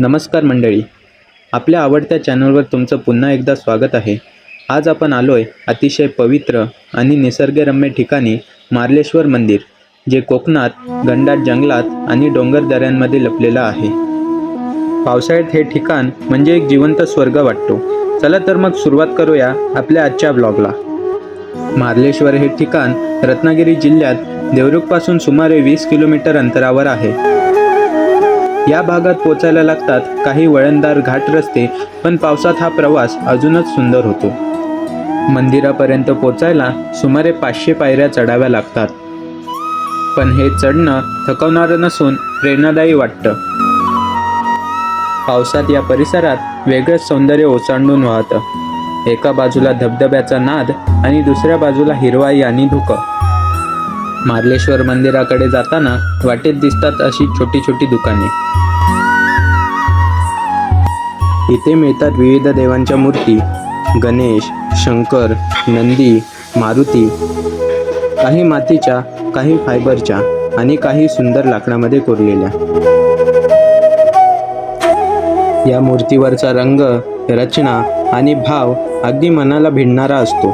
नमस्कार मंडळी. आपल्या आवडत्या चॅनलवर तुमचं पुन्हा एकदा स्वागत आहे. आज आपण आलो आहे अतिशय पवित्र आणि निसर्गरम्य ठिकाणी मार्लेश्वर मंदिर जे कोकणात गंडाट जंगलात आणि डोंगर दऱ्यांमध्ये लपलेलं आहे. पावसाळ्यात हे ठिकाण म्हणजे एक जिवंत स्वर्ग वाटतो. चला तर मग सुरुवात करूया आपल्या आजच्या ब्लॉगला. मार्लेश्वर हे ठिकाण रत्नागिरी जिल्ह्यात देवरुखपासून सुमारे वीस किलोमीटर अंतरावर आहे. या भागात पोचायला लागतात काही वळणदार घाट रस्ते पण पावसात हा प्रवास अजूनच सुंदर होतो. मंदिरापर्यंत पोचायला सुमारे पाचशे पायऱ्या चढाव्या लागतात. पण हे चढणं थकवणारं नसून प्रेरणादायी वाटतं. पावसात या परिसरात वेगळंच सौंदर्य ओसांडून वाहतं. एका बाजूला धबधब्याचा नाद आणि दुसऱ्या बाजूला हिरवाई आणि धुकं. मार्लेश्वर मंदिराकडे जाताना वाटेत दिसतात अशी छोटी छोटी दुकाने. इथे मिळतात विविध देवांच्या मूर्ती गणेश शंकर नंदी मारुती. काही मातीच्या काही फायबरच्या आणि काही सुंदर लाकडामध्ये कोरलेल्या. या मूर्तीवरचा रंग रचना आणि भाव अगदी मनाला भिडणारा असतो.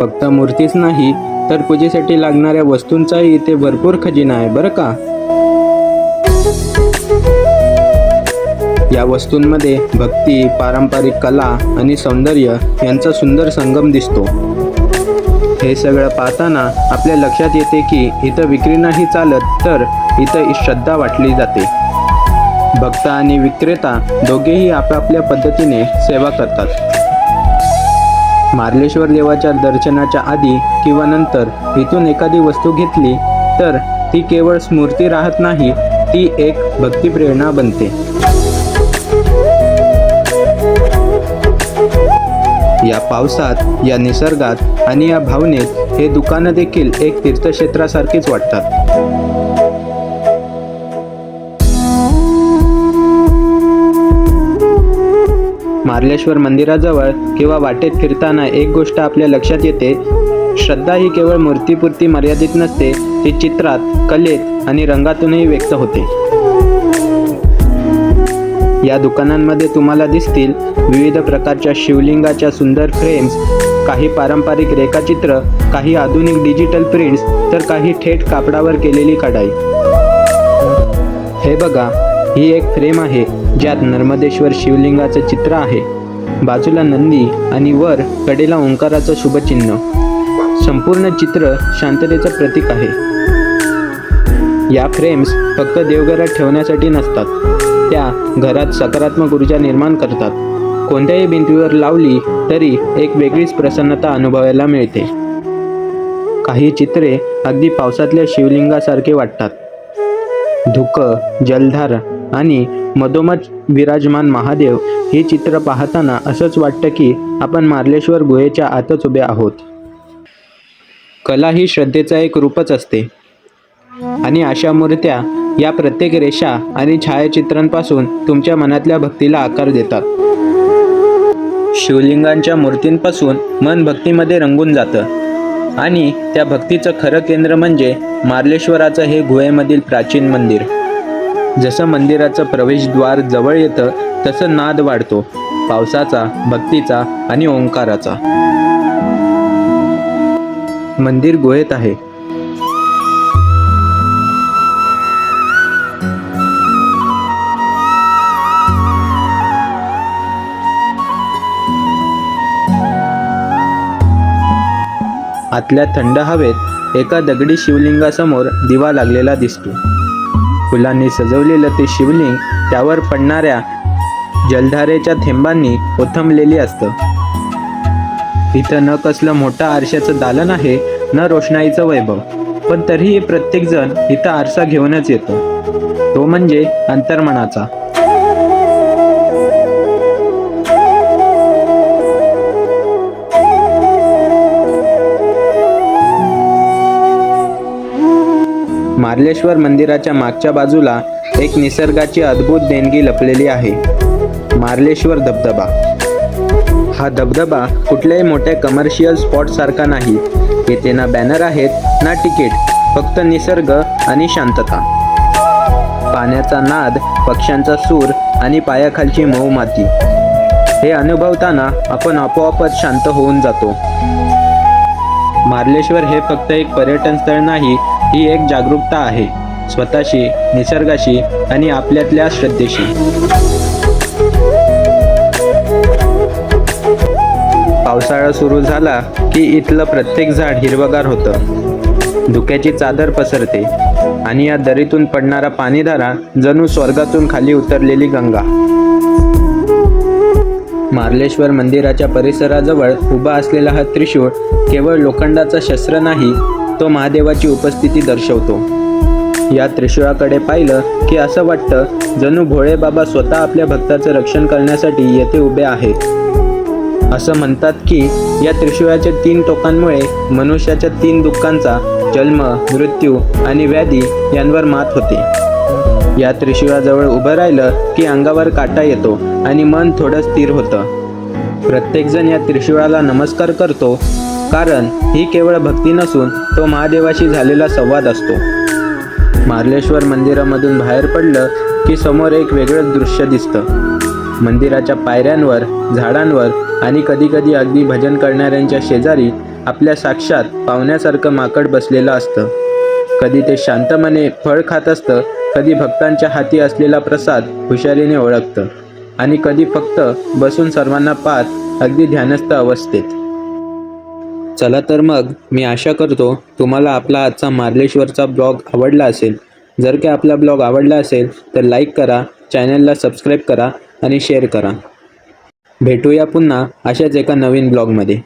फक्त मूर्तीच नाही तर पूजेसाठी लागणाऱ्या वस्तूंचाही इथे भरपूर खजिना आहे बरं का? या वस्तूंमध्ये भक्ती पारंपरिक कला आणि सौंदर्य यांचा सुंदर संगम दिसतो. हे सगळं पाहताना आपल्या लक्षात येते की इथं विक्री नाही चालत तर इथं श्रद्धा वाटली जाते. भक्त आणि विक्रेता दोघेही आपापल्या पद्धतीने सेवा करतात. मार्लेश्वर देवाच्या दर्शनाच्या आधी किंवा नंतर इथून एखादी वस्तू घेतली तर ती केवळ स्मृती राहत नाही ती एक भक्तिप्रेरणा बनते. या पावसात या निसर्गात आणि या भावनेत हे दुकानं देखील एक तीर्थक्षेत्रासारखीच वाटतात. मार्लेश्वर मंदिराजवळ किंवा वाटेत फिरताना एक गोष्ट आपल्या लक्षात येते. श्रद्धा ही केवळ मूर्तीपुरती मर्यादित नसते ती चित्रात कलेत आणि रंगातूनही व्यक्त होते. या दुकानांमध्ये तुम्हाला दिसतील विविध प्रकारच्या शिवलिंगाच्या सुंदर फ्रेम्स काही पारंपरिक रेखाचित्र काही आधुनिक डिजिटल प्रिंट्स तर काही थेट कापडावर केलेली कढाई. हे बघा ही एक फ्रेम आहे ज्यात नर्मदेश्वर शिवलिंगाचं चित्र आहे. बाजूला नंदी आणि वर कडेला ओंकाराचं शुभचिन्ह. संपूर्ण चित्र शांततेचं प्रतीक आहे. या फ्रेम्स फक्त देवघरात ठेवण्यासाठी नसतात. त्या घरात सकारात्मक ऊर्जा निर्माण करतात. कोणत्याही भिंतीवर लावली तरी एक वेगळीच प्रसन्नता अनुभवायला मिळते. काही चित्रे अगदी पावसातल्या शिवलिंगासारखे वाटतात. धुक जलधार आणि मधोमध विराजमान महादेव हे चित्र पाहताना असंच वाटतं की आपण मार्लेश्वर गुहेच्या आतच उभे आहोत. कला ही श्रद्धेचा एक रूपच असते. आणि अशा मूर्त्या या प्रत्येक रेषा आणि छायाचित्रांपासून तुमच्या मनातल्या भक्तीला आकार देतात. शिवलिंगांच्या मूर्तींपासून मन भक्तीमध्ये रंगून जातं. आणि त्या भक्तीचं खरं केंद्र म्हणजे मार्लेश्वराचं हे गुहेमधील प्राचीन मंदिर. जसं मंदिराचं प्रवेशद्वार जवळ येतं तसं नाद वाढतो पावसाचा भक्तीचा आणि ओंकाराचा. मंदिर गुहेत आहे. आतल्या थंड हवेत एका दगडी शिवलिंगासमोर दिवा लागलेला दिसतो. फुलांनी सजवलेलं ते शिवलिंग त्यावर पडणाऱ्या जलधारेच्या थेंबांनी ओथंबलेली असतं. इथं न कसलं मोठं आरशाचं दालन आहे न रोषणाईचं वैभव. पण तरीही प्रत्येकजण इथं आरसा घेऊनच येतो. तो म्हणजे अंतर्मनाचा. मार्लेश्वर मंदिराच्या मागच्या बाजूला एक निसर्गाची अद्भुत देणगी लपलेली आहे. मार्लेश्वर धबधबा. हा धबधबा कुठल्याही मोठ्या कमर्शियल स्पॉटसारखा नाही. येथे ना बॅनर आहेत ना तिकीट फक्त निसर्ग आणि शांतता. पाण्याचा नाद पक्ष्यांचा सूर आणि पायाखालची मऊ माती हे अनुभवताना आपण आपोआपच शांत होऊन जातो. मार्लेश्वर हे फक्त एक पर्यटन स्थळ नाही ही एक जागरूकता आहे स्वतःशी निसर्गाशी आणि आपल्यातल्या श्रद्धेशी. पावसाळा सुरू झाला की इथलं प्रत्येक झाड हिरवगार होतं. धुक्याची चादर पसरते आणि या दरीतून पडणारा पाणीधारा जणू स्वर्गातून खाली उतरलेली गंगा. मार्लेश्वर मंदिराच्या परिसराजवळ उभा असलेला हा त्रिशूळ केवळ लोखंडाचा शस्त्र नाही तो महादेवाची उपस्थिती दर्शवतो. या त्रिशूळाकडे पाहिलं की असं वाटतं जणू भोळे बाबा स्वतः आपल्या भक्ताचं रक्षण करण्यासाठी येथे उभे आहेत. असं म्हणतात की या त्रिशूळाच्या तीन टोकांमुळे मनुष्याच्या तीन दुःखांचा जन्म मृत्यू आणि व्याधी यांवर मात होते. या त्रिशूळाजवळ उभं राहिलं की अंगावर काटा येतो आणि मन थोडं स्थिर होतं. प्रत्येकजण या त्रिशूळाला नमस्कार करतो कारण ही केवळ भक्ती नसून तो महादेवाशी झालेला संवाद असतो. मार्लेश्वर मंदिरामधून बाहेर पडलं की समोर एक वेगळं दृश्य दिसतं. मंदिराच्या पायऱ्यांवर झाडांवर आणि कधीकधी अगदी भजन करणाऱ्यांच्या शेजारी आपल्या साक्षात पाहुण्यासारखं माकड बसलेलं असतं. कधी ते शांतपणे फळ खात असतं कधी भक्तांच्या हाती असलेला प्रसाद हुशारीने ओळखतं आणि कधी फक्त बसून सर्वांना पाहत अगदी ध्यानस्थ अवस्थेत. चला तर मग मी आशा करतो तुम्हाला आपला आजचा मार्लेश्वरचा ब्लॉग आवडला असेल. जर का आपला ब्लॉग आवडला असेल तर लाईक करा चॅनलला सबस्क्राईब करा आणि शेअर करा. भेटूया पुन्हा अशाच एका नवीन ब्लॉगमध्ये.